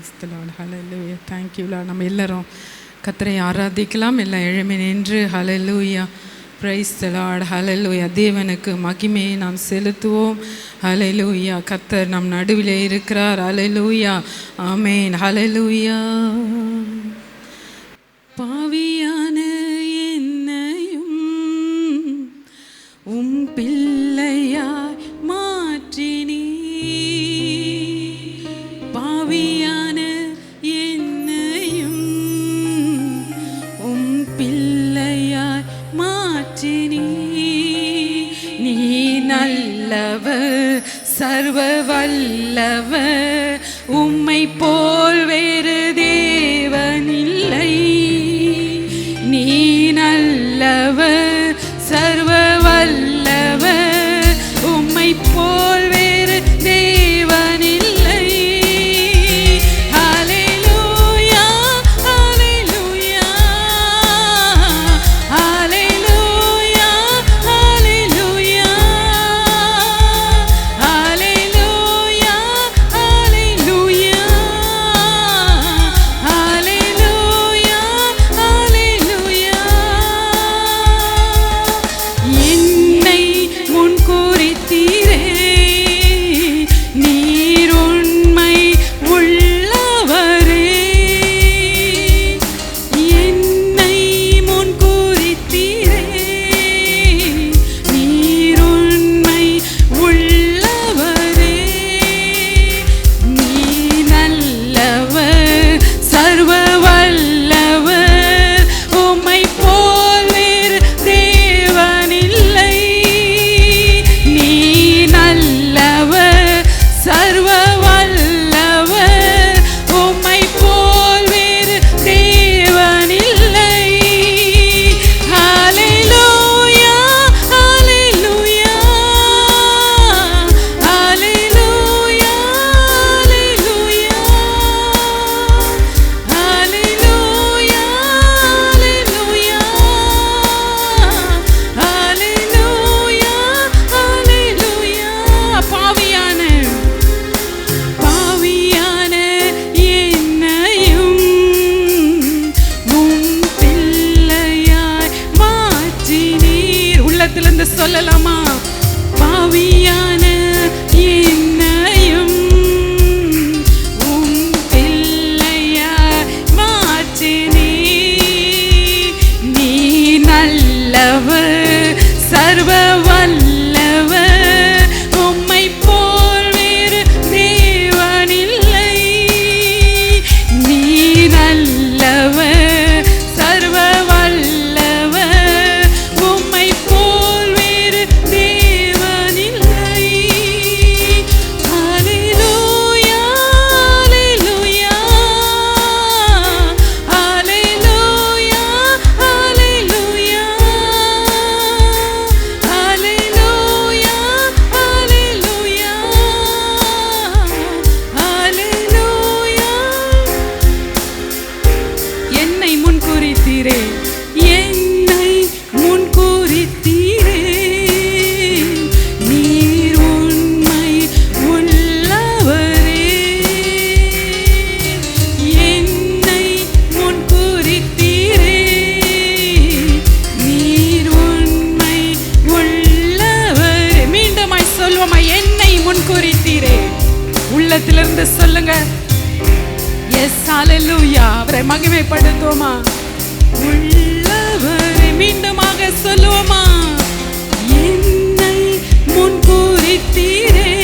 Price Dalal hallelujah தேங்க்யூலா நம்ம எல்லோரும் கத்தரை ஆராதிக்கலாம். எல்லாம் எழுமை நின்று. ஹலலூயா பிரைஸ் தலாட் ஹலலூயா தேவனுக்கு மகிமையை நாம் செலுத்துவோம். ஹலலூயா கத்தர் நம் நடுவில் இருக்கிறார். ஹலலூயா ஆமேன் ஹலலூயா எஸ் அலலூயா அவரை மகிமைப்படுத்துவோமா? உள்ளவரை மீண்டுமாக சொல்லுவோமா? என்னை முன்பு குறித்தீரே.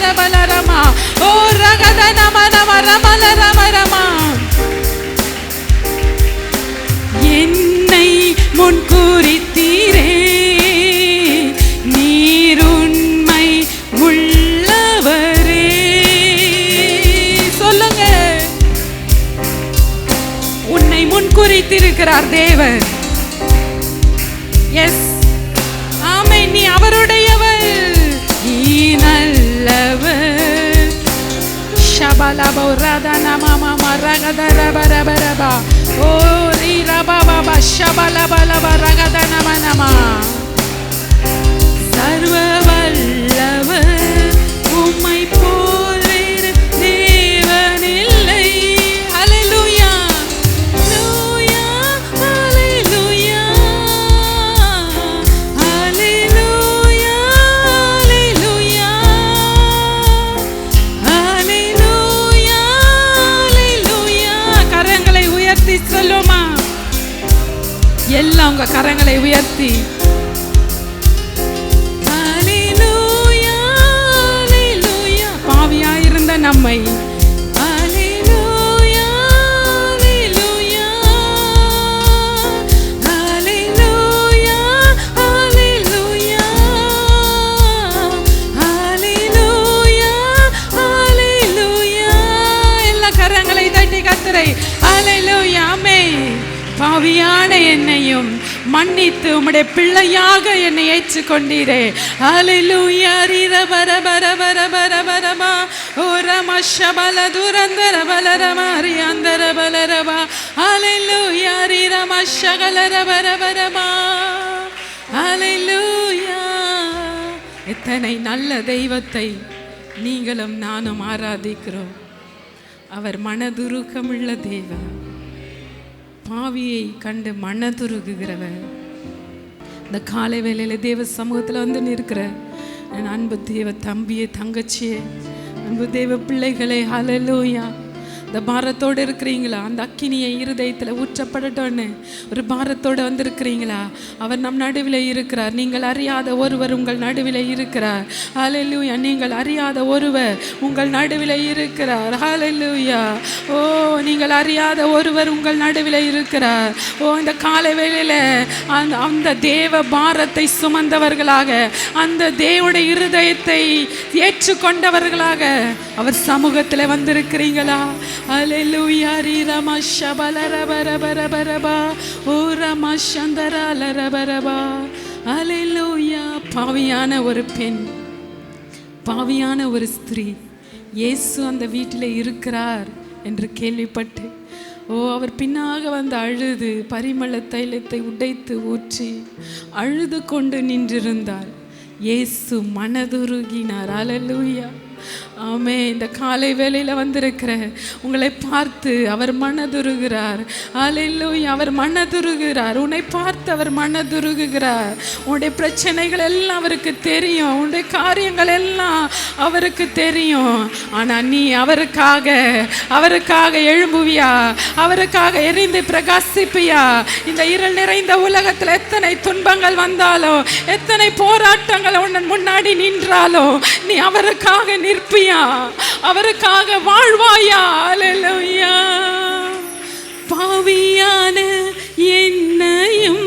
రమల రమ ఓ రగద என்னை முன் குறித்தீரே. நீருண்மை உள்ளவரே. சொல்லுங்க. உன்னை முன் குறித்திருக்கிறார் தேவர். எஸ் ஆமை நீ அவருடையவர் ஈனல் labo rada na mama maraga da raba raba raba oh ri raba baba shaba laba laba raga da nama nama sarva vallava உம்மை உம்முடைய பிள்ளையாக என்னை ஏற்றுக்கொண்டீரே. ஹalleluya ரிர பர பர பர பர பரமா ஓ ரம ஷபல துரந்தர பலரமா ரியந்தர பலரமா ஹalleluya ரிர மஷகலர பர பரமா ஹalleluya எத்தனை நல்ல தெய்வத்தை நீங்களும் நானும் ஆராதிக்கிறோம். அவர் மனதுருக்கமுள்ள தேவன். பாவியை கண்டு மனதுருகுகிறவர். இந்த காலை வேலையில் தேவ சமூகத்தில் வந்து நிற்கிற என் அன்பு தேவ தம்பியே தங்கச்சியே அன்பு தேவ பிள்ளைகளே ஹலலூயா இந்த பாரத்தோடு இருக்கிறீங்களா? அந்த அக்கினியை இருதயத்தில் ஊற்றப்படட்டோன்னு ஒரு பாரத்தோடு வந்திருக்கிறீங்களா? அவர் நம் நடுவில் இருக்கிறார். நீங்கள் அறியாத ஒருவர் உங்கள் நடுவில் இருக்கிறார். ஹாலெல்லூயா நீங்கள் அறியாத ஒருவர் உங்கள் நடுவில் இருக்கிறார். ஹாலெல்லூயா ஓ நீங்கள் அறியாத ஒருவர் உங்கள் நடுவில் இருக்கிறார். ஓ இந்த காலை வேளையில் அந்த அந்த தேவ பாரத்தை சுமந்தவர்களாக அந்த தேவோட இருதயத்தை ஏற்றுக்கொண்டவர்களாக அவர் சமூகத்தில் வந்திருக்கிறீங்களா? அல்லேலூயா ரீரமா ஷபலரபரபரபரபா ஓ ரமா சந்தரா லரபரபா அல்லேலூயா பாவியான ஒரு பெண் பாவியான ஒரு ஸ்திரீ. இயேசு அந்த வீட்டில் இருக்கிறார் என்று கேள்விப்பட்டு ஓ அவர் பின்னாக வந்து அழுது பரிமள தைலத்தை உடைத்து ஊற்றி அழுது கொண்டு நின்றிருந்தார். இயேசு மனதுருகினார். அலலூயா ஆமே இந்த காலை வேளையில் வந்திருக்கிற உங்களை பார்த்து அவர் மனதுருகிறார் ஆலையிலும் அவர் மனதுருகிறார் உன்னை பார்த்து அவர் மனதுருகுகிறார். உன்னுடைய பிரச்சனைகள் எல்லாம் அவருக்கு தெரியும். உன்னுடைய காரியங்கள் எல்லாம் அவருக்கு தெரியும். ஆனால் நீ அவருக்காக அவருக்காக எழும்புவியா? அவருக்காக எரிந்து பிரகாசிப்பியா? இந்த இருள் நிறைந்த உலகத்தில் எத்தனை துன்பங்கள் வந்தாலும் எத்தனை போராட்டங்கள் உன் முன்னாடி நின்றாலும் நீ அவருக்காக நிற்பியா? அவருக்காக வாழ்வாயா? அல்லேலூயா பாவியான என்னையும்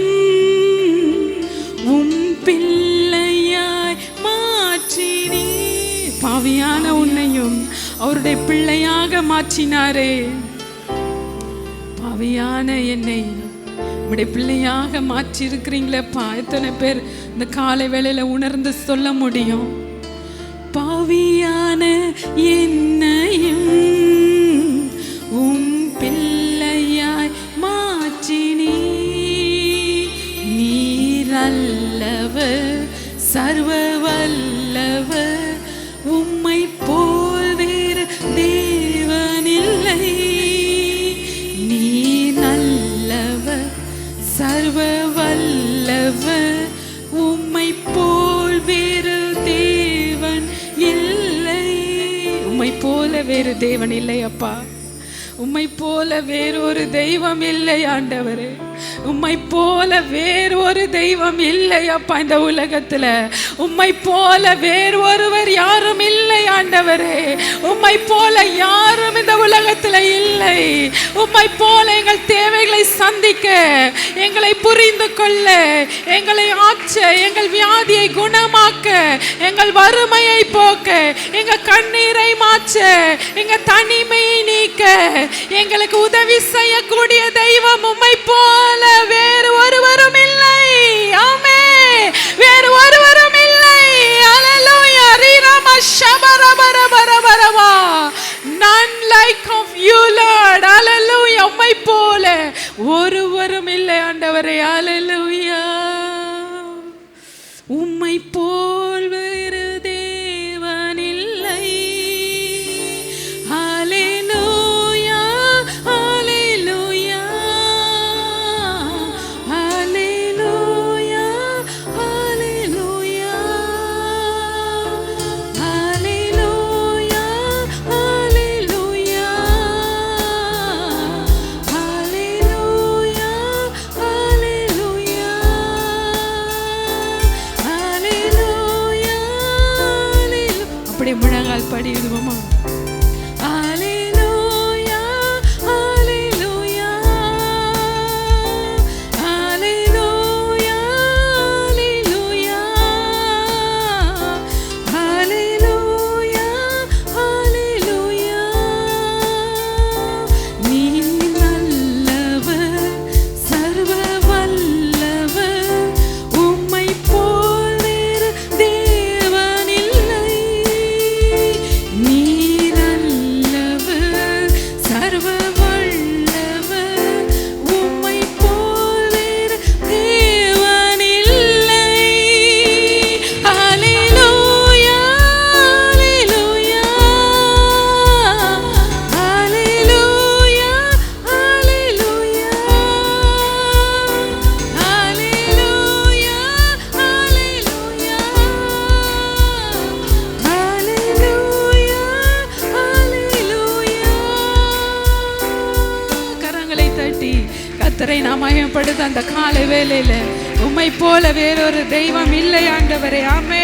உம் பிள்ளையாய் மாற்றினே. பாவியான உன்னையும் அவருடைய பிள்ளையாக மாற்றினாரே. பாவியான என்னை உடைய பிள்ளையாக மாற்றி இருக்கிறீங்களேப்பா எத்தனை பேர் இந்த காலை வேளையில் உணர்ந்து சொல்ல முடியும்? என்னையும் அப்பா உம்மை போல வேறொரு தெய்வம் இல்லை ஆண்டவரே. உம்மை போல வேறு ஒரு தெய்வம் இல்லை அப்பா இந்த உலகத்துல. உம்மை போல வேறு ஒருவர் யாரும் இல்லை ஆண்டவரே. உம்மை போல யாரும் இந்த உலகத்துல இல்லை. உம்மை போல எங்கள் தேவைகளை சந்திக்க எங்களை புரிந்து கொள்ள எங்களை ஆற்ற எங்கள் வியாதியை குணமாக்க எங்கள் வறுமையை போக்க எங்க கண்ணீரை மாற்ற எங்க தனி நீக்க எங்களுக்கு உதவி செய்யக்கூடிய தெய்வம் உம்மை போல வேறு ஒருவரும் இல்லை. ஆமே. வேறு ஒருவரும் இல்லை. அல்லேலூயா ரீராமா ஷபரபரபரபரவா. None like of you lord. அல்லேலூயா உம்மை போல ஒருவரும் இல்லை ஆண்டவரே. அல்லேலூயா உம்மை போல் கத்தரை நாம் மயப்படுத்த அந்த காலை வேலையில் உம்மை போல வேறொரு தெய்வம் இல்லை ஆண்டவரே. ஆமே